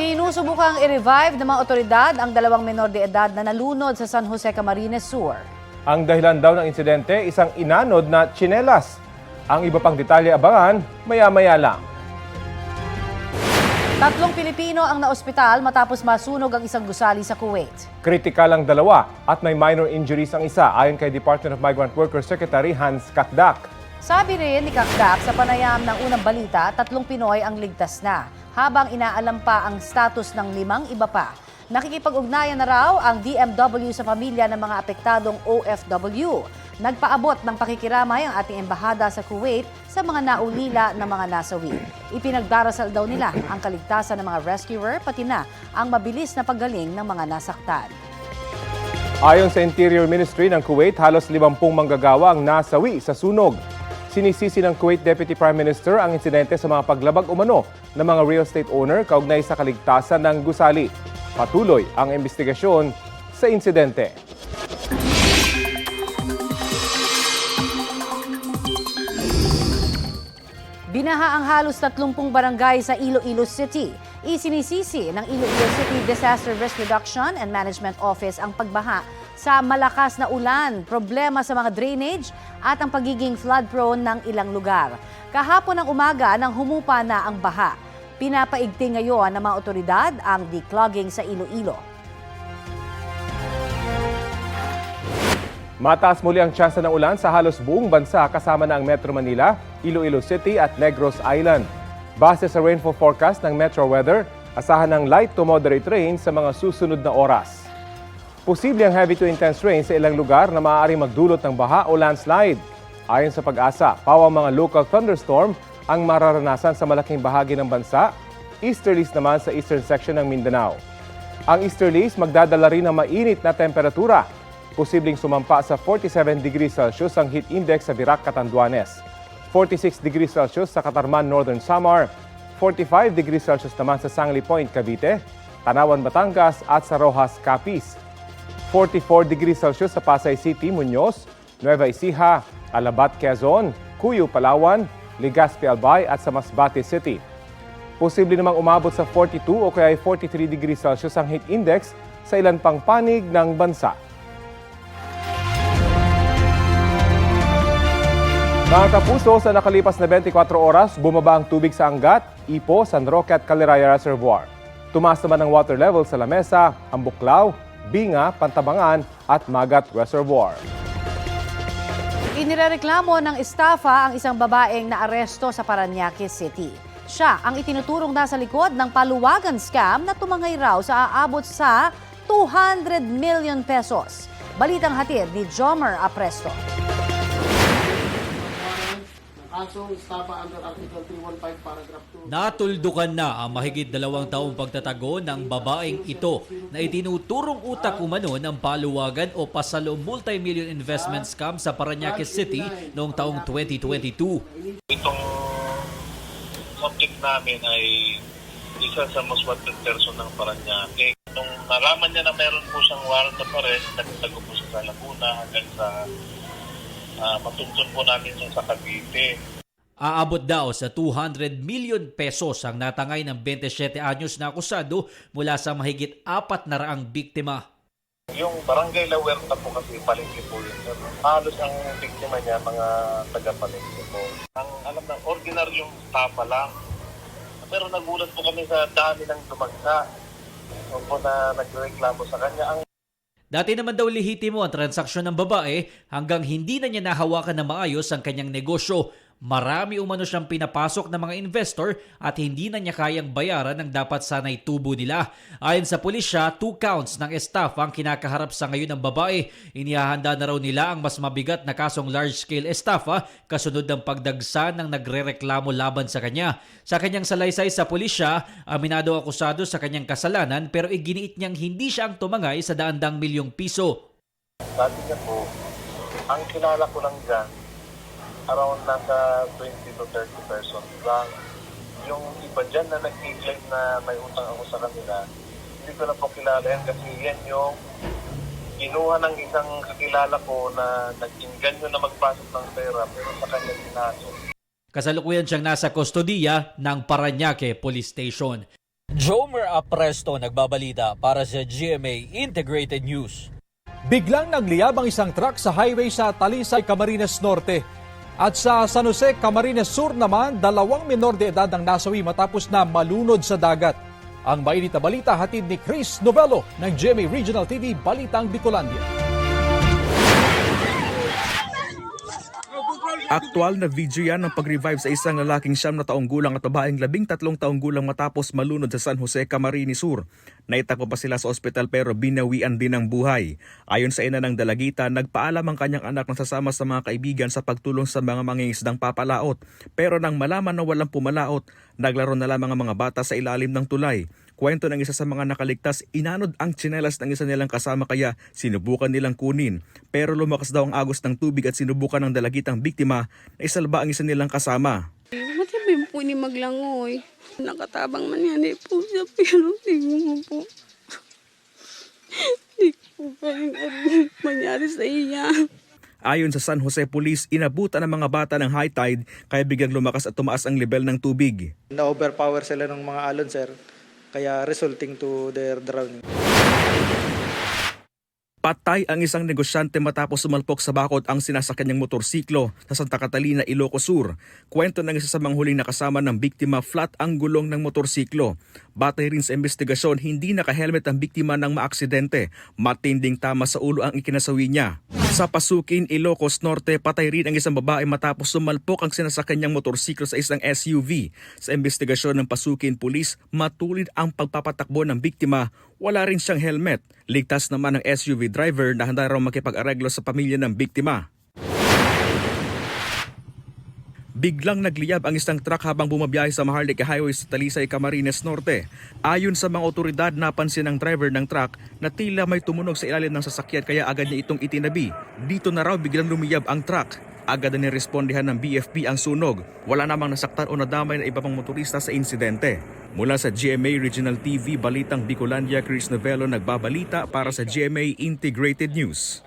Sinusubukang i-revive ng mga otoridad ang dalawang menor de edad na nalunod sa San Jose Camarines Sur. Ang dahilan daw ng insidente, isang inanod na tsinelas. Ang iba pang detalye abangan, maya-maya lang. Tatlong Pilipino ang naospital matapos masunog ang isang gusali sa Kuwait. Kritikal ang dalawa at may minor injuries ang isa ayon kay Department of Migrant Workers Secretary Hans Kakdak. Sabi rin ni Kakdak sa panayam ng unang balita, tatlong Pinoy ang ligtas na, habang inaalam pa ang status ng limang iba pa. Nakikipag-ugnayan na raw ang DMW sa pamilya ng mga apektadong OFW. Nagpaabot ng pakikiramay ang ating embahada sa Kuwait sa mga naulila ng mga nasawi. Ipinagdarasal daw nila ang kaligtasan ng mga rescuer pati na ang mabilis na paggaling ng mga nasaktan. Ayon sa Interior Ministry ng Kuwait, halos 50 manggagawa ang nasawi sa sunog. Sinisisi ng Kuwait Deputy Prime Minister ang insidente sa mga paglabag umano ng mga real estate owner kaugnay sa kaligtasan ng gusali. Patuloy ang investigasyon sa insidente. Binaha ang halos 30 barangay sa Iloilo City. Isinisisi ng Iloilo City Disaster Risk Reduction and Management Office ang pagbaha sa malakas na ulan, problema sa mga drainage at ang pagiging flood prone ng ilang lugar. Kahapon ng umaga nang humupa na ang baha. Pinapaigting ngayon ng mga otoridad ang declogging sa Iloilo. Mataas muli ang tsansa ng ulan sa halos buong bansa kasama na ang Metro Manila, Iloilo City at Negros Island. Base sa rainfall forecast ng Metro Weather, asahan ng light to moderate rain sa mga susunod na oras. Posible ang heavy to intense rain sa ilang lugar na maaaring magdulot ng baha o landslide. Ayon sa pag-asa, pawang mga local thunderstorm ang mararanasan sa malaking bahagi ng bansa, easterlies naman sa eastern section ng Mindanao. Ang easterlies magdadala rin ng mainit na temperatura. Posibleng sumampa sa 47 degrees Celsius ang heat index sa Virac, Catanduanes. 46 degrees Celsius sa Katarman, Northern Samar. 45 degrees Celsius naman sa Sangli Point, Cavite. Tanawan, Batangas at sa Rojas, Capiz. 44 degrees Celsius sa Pasay City, Muñoz, Nueva Ecija, Alabat, Quezon, Cuyo, Palawan, Legazpi, Albay at sa Masbate City. Posible namang umabot sa 42 o kaya ay 43 degrees Celsius ang heat index sa ilan pang panig ng bansa. Mga kapuso, sa nakalipas na 24 oras, bumaba ang tubig sa Angat, Ipo, San Roque at Caliraya Reservoir. Tumaas naman ang water level sa Lamesa, Ambuklaw, Binga, Pantabangan at Magat Reservoir. Inirereklamo ng estafa ang isang babaeng naaresto sa Paranaque City. Siya ang itinuturong nasa likod ng paluwagan scam na tumangay raw sa aabot sa 200 million pesos. Balitang hatid ni Jomer Apresto. Kaso estafa under Article 315 paragraph 2. Natuldukan na ang mahigit dalawang taong pagtatago ng babaeng ito na itinuturong utak umano ng paluwagan o pasalo multi-million investment scam sa Paranaque City noong taong 2022. Itong subject namin ay isa sa most wanted person ng Paranaque. Nung nalaman niya na meron po siyang warrant of arrest, nagtago po siya sa Laguna hanggang sa uh, matuntun po namin siya sa Cavite. Aabot daw sa 200 million pesos ang natangay ng 27 anyos na akusado mula sa mahigit apat na raang biktima. Yung barangay La Huerta po kasi palengke po yun. sir. Halos ang biktima niya, mga taga-palengke po. Ang alam na, ordinaryong tapa lang. Pero nagulat po kami sa dami ng dumagsa. Yung po na nagreklamo sa kanya. Ang Dati naman daw lehitimo ang transaksyon ng babae hanggang hindi na niya nahawakan na maayos ang kanyang negosyo. Marami umano siyang pinapasok ng mga investor at hindi na niya kayang bayaran ng dapat sanay tubo nila. Ayon sa pulisya, two counts ng staff ang kinakaharap sa ngayon ng babae. Inihahanda na raw nila ang mas mabigat na kasong large-scale estafa kasunod ng pagdagsa ng nagrereklamo laban sa kanya. Sa kanyang salaysay sa pulisya, aminado ang akusado sa kanyang kasalanan pero iginiit niyang hindi siya ang tumangay sa daandang milyong piso. sabi niya po, ang kilala ko lang dyan, around nasa 20 to 30 persons lang. Yung iba dyan na nag-claim na may utang ako sa kanila, hindi ko na po kilala yan kasi yan yung kinuha ng isang kakilala ko na nag-inganyo na magpasok ng pera pero sa kanya pinasok. Kasalukuyan siyang nasa kustodiya ng Paranaque Police Station. Jomer Apresto nagbabalita para sa GMA Integrated News. Biglang nagliyab ang isang truck sa highway sa Talisay, Camarines Norte. At sa San Jose, Camarines Sur naman, dalawang menor de edad ang nasawi matapos na malunod sa dagat. Ang mainit na balita hatid ni Chris Novello ng GMA Regional TV Balitang Bicolandia. Aktual na video yan ng pag-revive sa isang lalaking siyam na taong gulang at babaeng labing tatlong taong gulang matapos malunod sa San Jose, Camarines Sur. Naitakbo pa sila sa ospital pero binawian din ang buhay. Ayon sa ina ng dalagita, nagpaalam ang kanyang anak na sasama sa mga kaibigan sa pagtulong sa mga mangingisdang papalaot. Pero nang malaman na walang pumalaot, naglaro na lamang ang mga bata sa ilalim ng tulay. Kwento ng isa sa mga nakaligtas, inanod ang tsinelas ng isa nilang kasama kaya sinubukan nilang kunin. Pero lumakas daw ang agos ng tubig at sinubukan ng dalagitang biktima na isalba ang isa nilang kasama. Matabi po ni maglangoy. Nakatabang man yan eh po siya pero tingin mo po. Hindi ko kayang mangyari sa iya. Ayon sa San Jose Police, inabutan ng mga bata ng high tide kaya biglang lumakas at tumaas ang level ng tubig. na-overpower sila ng mga alon, sir. Kaya resulting to their drowning. Patay ang isang negosyante matapos sumalpok sa bakod ang sinasakyan niyang motorsiklo sa Santa Catalina, Ilocos Sur. Kwento ng isa sa mga huling nakasama ng biktima, flat ang gulong ng motorsiklo. Batay rin sa investigasyon, hindi nakahelmet ang biktima ng maaksidente. Matinding tama sa ulo ang ikinasawi niya. Sa Pasukin, Ilocos Norte, patay rin ang isang babae matapos sumalpok ang sinasakyan niyang motorsiklo sa isang SUV. Sa investigasyon ng Pasukin Police, matulid ang pagpapatakbo ng biktima. Wala rin siyang helmet. Ligtas naman ang SUV driver na handa raw makipag-areglo sa pamilya ng biktima. Biglang nagliyab ang isang truck habang bumabiyahe sa Maharlika Highway sa Talisay, Camarines Norte. Ayon sa mga otoridad, napansin ng driver ng truck na tila may tumunog sa ilalim ng sasakyan kaya agad niya itong itinabi. Dito na raw biglang lumiyab ang truck. Agad na nirespondihan ng BFP ang sunog. Wala namang nasaktan o nadamay na iba pang motorista sa insidente. Mula sa GMA Regional TV, Balitang Bicolandia, Chris Novello nagbabalita para sa GMA Integrated News.